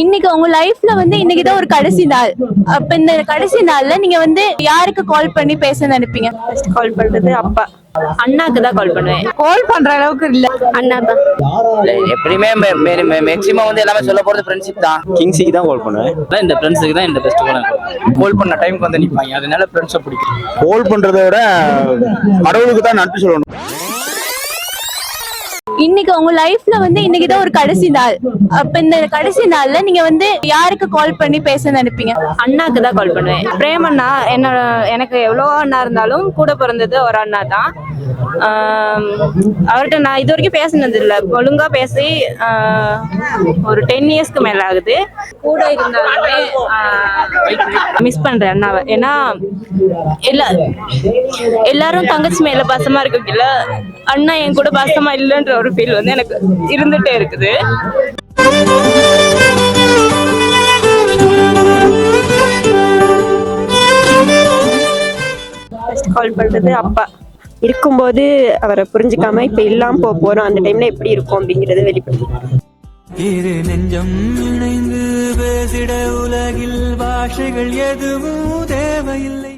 இன்னைக்கு உங்க லைஃப்ல வந்து இன்னைக்கு தான் ஒரு கடைசி நாள். அப்ப இந்த கடைசி நாள்ல நீங்க வந்து யாருக்கு கால் பண்ணி பேச நினைப்பீங்க? கால் பண்றது அப்பா. அண்ணாக்கு தான் கால் பண்ணுவேன். கால் பண்ற அளவுக்கு இல்ல. அண்ணா தான் எப்படியுமே மேக்ஸிமம் வந்து எல்லாமே சொல்ல போறது ஃப்ரெண்ட்ஷிப் தான். கிங்ஸிக்கு தான் கால் பண்ணுவேன். இந்த ஃப்ரெண்ட்ஸுக்கு தான் இந்த பெஸ்ட் கோல் பண்ண டைம்க்கு வந்து நிப்பாங்க. அதனால ஃப்ரெண்ட்ஸை பிடிக்கும். கோல் பண்றதை விட கடவுளுக்கு தான் நன்றி சொல்லணும். இன்னைக்கு உங்க லைஃப்ல வந்து இன்னைக்கு தான் ஒரு கடைசி நாள். அப்ப இந்த கடைசி நாள்ல நீங்க வந்து யாருக்கு கால் பண்ணி பேச நினைப்பீங்க? அண்ணாக்கு தான் கால் பண்ணுவேன். பிரேம் அண்ணா என்னோட எனக்கு எவ்வளோ அண்ணா இருந்தாலும் கூட பிறந்தது ஒரு அண்ணா தான். அவர்கிட்ட நான் இது வரைக்கும் பேசினது இல்லை. ஒழுங்கா பேசி ஒரு டென் இயர்ஸ்க்கு மேல ஆகுது. கூட இருந்தாலுமே மிஸ் பண்றேன் அண்ணாவை. ஏன்னா எல்லா எல்லாரும் தங்கச்சி மேல பாசமா இருக்குல்ல அண்ணா என் கூட பாசமா இல்லைன்ற ஒரு ஃபீல் வந்து எனக்கு இருந்துட்டே இருக்குது. கால் பண்றது அப்பா. இருக்கும்போது அவரை புரிஞ்சுக்காம இப்ப இல்லாம போக போறோம். அந்த டைம்ல எப்படி இருக்கும் அப்படிங்கறது வெளிப்படுத்தி இரு நெஞ்சம் இணைந்து பேசிட உலகில் பாஷைகள் எதுவும் தேவையில்லை.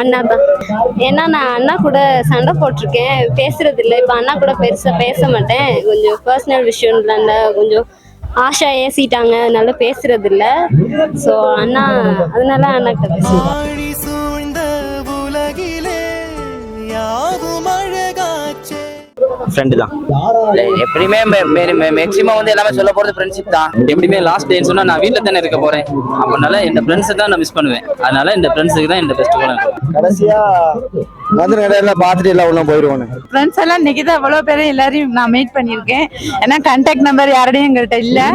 அண்ணா தான் ஏன்னா நான் அண்ணா கூட சண்டை போட்டிருக்கேன் பேசுறது இல்லை இப்போ அண்ணா கூட பெருசா பேச மாட்டேன். கொஞ்சம் பர்சனல் விஷயம்ல கொஞ்சம் ஆஷா ஏசிட்டாங்க. அதனால பேசுறது இல்ல ஸோ அண்ணா அதனால அண்ணா கிட்ட பேசுவேன் ஃப்ரெண்டு தான். எப்படியுமே மேக்ஸிமம் வந்து எல்லாமே சொல்ல போறது ஃப்ரெண்ட்ஷிப் தான். எப்படியுமே லாஸ்ட் டேன்னு சொன்னா நான் வீட்டில் தானே இருக்க போறேன். அதனால இந்த ஃப்ரெண்ட்ஸை தான் நான் மிஸ் பண்ணுவேன். அதனால இந்த ஃப்ரெண்ட்ஸுக்கு தான் இந்த பெஸ்ட் கோல் கடைசியா வந்து எல்லாம் பார்த்துட்டு எல்லாம் உள்ள போயிருவானு ஃப்ரெண்ட்ஸ் எல்லாம் இன்னைக்கு தான் எவ்வளோ பேரும் எல்லாரையும் நான் மீட் பண்ணியிருக்கேன். ஏன்னா கான்டாக்ட் நம்பர் யாரோடையும் எங்கள்கிட்ட இல்லை.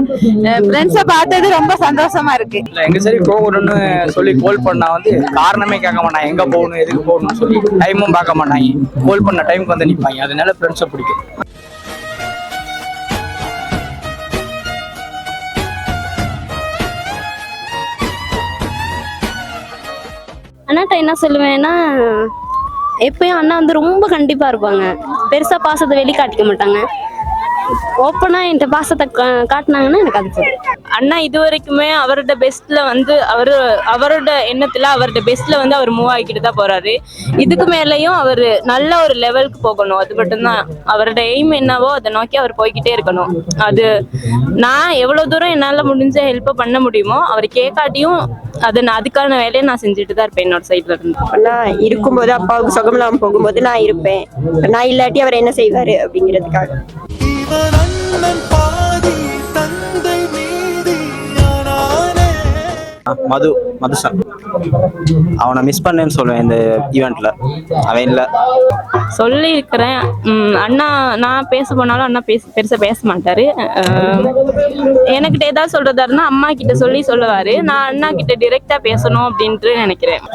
ஃப்ரெண்ட்ஸை பார்த்தது ரொம்ப சந்தோஷமா இருக்கு. இல்ல எங்க சரி போகணும்னு சொல்லி கால் பண்ணா வந்து காரணமே கேட்க மாட்டாங்க. எங்க போகணும் எதுக்கு போகணும்னு சொல்லி டைமும் பார்க்க மாட்டாங்க. கால் பண்ண டைமுக்கு வந்து நிப்பாங்க. அதனால ஃப்ரெண்ட்ஸை பிடிக்கும். அண்ணாட்ட என்ன சொல்லுவேன்னா எப்பயும் அண்ணா வந்து ரொம்ப கண்டிப்பாக இருப்பாங்க. பெருசாக பாசத்தை வெளிக்காட்டிக்க மாட்டாங்க. ஓப்பனா என்கிட்ட பாசத்தை கா- காட்டுனாங்கன்னா எனக்கு அது போதும் அண்ணா இது வரைக்குமே அவரோட பெஸ்ட்ல வந்து அவரு அவரோட எண்ணத்துல அவரோட பெஸ்ட்ல வந்து அவர் மூவ் ஆகிக்கிட்டு தான் போறாரு. இதுக்கு மேலயும் அவர் நல்ல ஒரு லெவலுக்கு போகணும். அது மட்டும்தான். அவரோட எய்ம் என்னவோ அதை நோக்கி அவர் போய்கிட்டே இருக்கணும். அது நான் எவ்வளவு தூரம் என்னால முடிஞ்ச ஹெல்ப் பண்ண முடியுமோ அவர் கேட்காட்டியும் அதை நான் அதுக்கான வேலையை நான் செஞ்சுட்டு தான் இருப்பேன் என்னோட சைட்ல இருந்து. ஆனா இருக்கும்போது அப்பாவுக்கு சுகம் போகும்போது நான் இருப்பேன். நான் இல்லாட்டி அவர் என்ன செய்வாரு அப்படிங்கிறதுக்காக. இவன் அண்ணன் பாதி தந்தை மீதி மதுசன் அவனை மிஸ் பண்ணேன்னு சொல்லுவேன் இந்த ஈவெண்ட்ல அவன் இல்ல. சொல்லி இருக்கிறேன் அண்ணா நான் பேச போனாலும் அண்ணா பேச பெருசா பேச மாட்டாரு. எனக்கிட்ட ஏதாவது சொல்றதா இருந்தா அம்மா கிட்ட சொல்லி சொல்லுவாரு. நான் அண்ணா கிட்ட டிரெக்டா பேசணும் அப்படின்ட்டு நினைக்கிறேன்.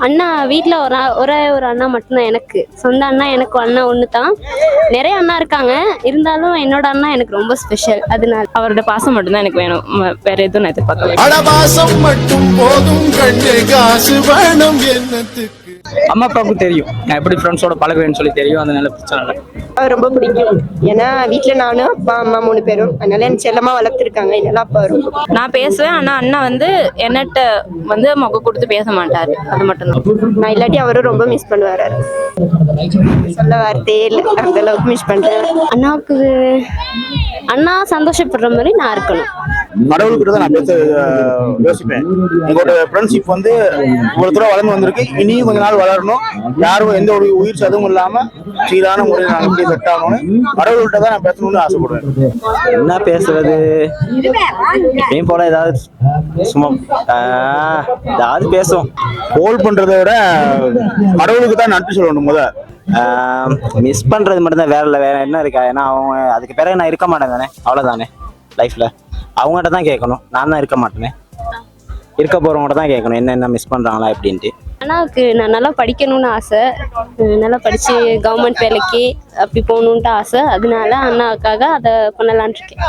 அண்ணா வீட்டில் ஒரு ஒரே ஒரு அண்ணா மட்டும்தான் எனக்கு. சொந்த அண்ணா எனக்கு அண்ணா ஒன்று தான் நிறைய அண்ணா இருக்காங்க. இருந்தாலும் என்னோட அண்ணா எனக்கு ரொம்ப ஸ்பெஷல் அதனால அவரோட பாசம் மட்டும்தான் எனக்கு வேணும். வேற எதுவும் நான் எதிர்பார்க்கல. அடவாசம் மட்டும் போதும் கண்ணே காசு வேணும் என்னத்துக்கு? அம்மா அப்பாவுக்கும் தெரியும். நான் எப்படி ஃப்ரெண்ட்ஸோட பழகுவேன்னு சொல்லி தெரியும். அதனால பிரச்சனை இல்லை. ரொம்ப பிடிக்கும். ஏன்னா வீட்டுல நானும் அப்பா அம்மா மூணு பேரும். அதனால எனக்கு செல்லமா வளர்த்துருக்காங்க. இதனால அப்பா ரொம்ப பிடிக்கும். நான் பேசுவேன். ஆனா அண்ணா வந்து என்னட்ட வந்து முக கொடுத்து பேச மாட்டாரு. அது மட்டும்தான். நான் இல்லாட்டி அவரும் ரொம்ப மிஸ் பண்ணுவாரு. சொல்ல வார்த்தையே இல்லை. அந்த அளவுக்கு மிஸ் பண்றேன். அண்ணாவுக்கு அண்ணா சந்தோஷப்படுற மாதிரி நான் இருக்கணும். கடவுள்கிட்ட தான் நான் பேச யோசிப்பேன். எங்களோட ஃப்ரெண்ட்ஷிப் வந்து இவ்வளவு தூரம் வளர்ந்து வந்திருக்கு. இனியும் கொஞ்ச நாள் வளரணும். யாரும் எந்த ஒரு உயிர் சதுவும் இல்லாம சீரான முறையில் நாங்கள் எப்படி செட் ஆகணும்னு கடவுள்கிட்ட தான் நான் பேசணும்னு ஆசைப்படுவேன் என்ன பேசுறது? எப்பயும் போல ஏதாவது சும்மா ஏதாவது பேசும் கோல் பண்றதை விட கடவுளுக்கு தான் நன்றி சொல்லணும் முத. மிஸ் பண்றது மட்டும்தான் வேற இல்லை வேற என்ன இருக்கா? ஏன்னா அவங்க அதுக்கு பிறகு நான் இருக்க மாட்டேன் தானே? அவ்வளோதானே லைஃப்ல அவங்ககிட்ட தான் கேட்கணும். நான் தான் இருக்க மாட்டேனே. இருக்க போகிறவங்கள்ட்ட தான் கேட்கணும். என்னென்ன மிஸ் பண்ணுறாங்களா அப்படின்ட்டு அண்ணாவுக்கு நான் நல்லா படிக்கணும்னு ஆசை. நல்லா படித்து கவர்மெண்ட் வேலைக்கு அப்படி போகணுன்ட்டு ஆசை. அதனால அண்ணாவுக்காக அதை பண்ணலான் இருக்கேன்.